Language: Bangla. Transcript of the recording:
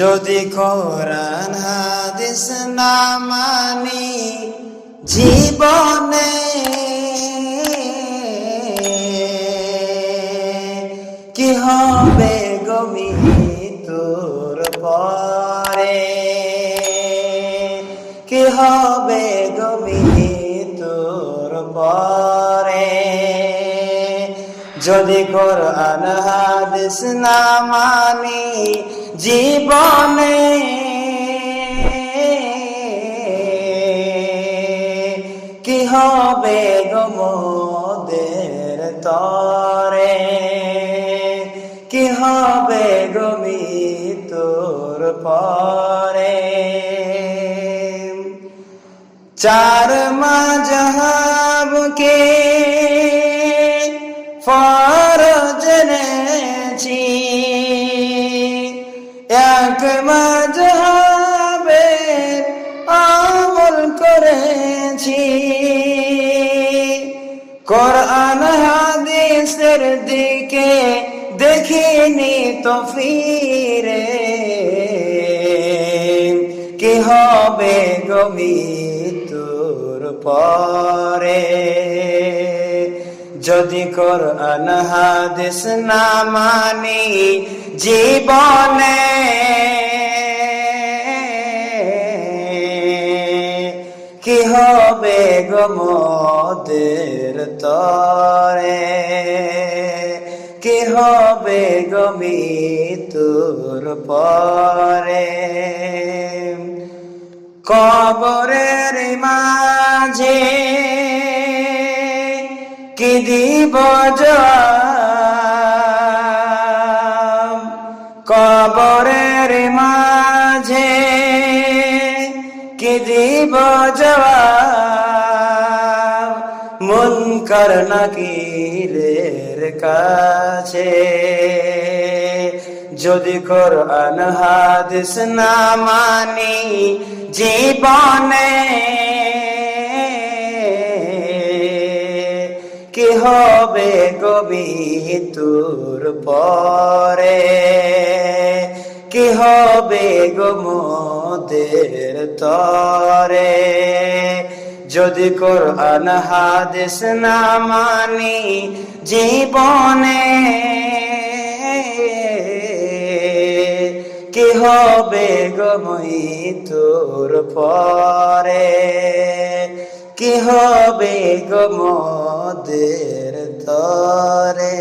যদি কোরআন হাদিস না মানি জীবনে, কি হবে গমি তোর পরে? কি হবে গমি তোর পরে? যদি কোরআন, হাদিস না মানি, জীবনে কি হবে গমদের তরে? কি হবে গমি তোর পরে? চার মাঝহাবকে ফরজ জেনেছি। এক মাঝহাবে আমল করেছি। কোরআন হাদিসের দিকে দেখিনি তো ফিরে। কি হবে গমি তোর পরে? যদি কোরআন, হাদিস না মানি, জীবনে কি হবে গমদের তরে? কি হবে গমি তোর পরে? কবরের মাঝে দিব? কবরের মাঝে কি দিব জবাব মুনকার নাকিরের কাছে যদি কোরআন হাদিস না মানি জীবনে হবে কবি তোর পরে। কি হবে গোমদের তরে? যদি কোরআন, হাদিস না মানি জীবনে, কি হবে গমই তোর পরে? কি হবে আমাদের তরে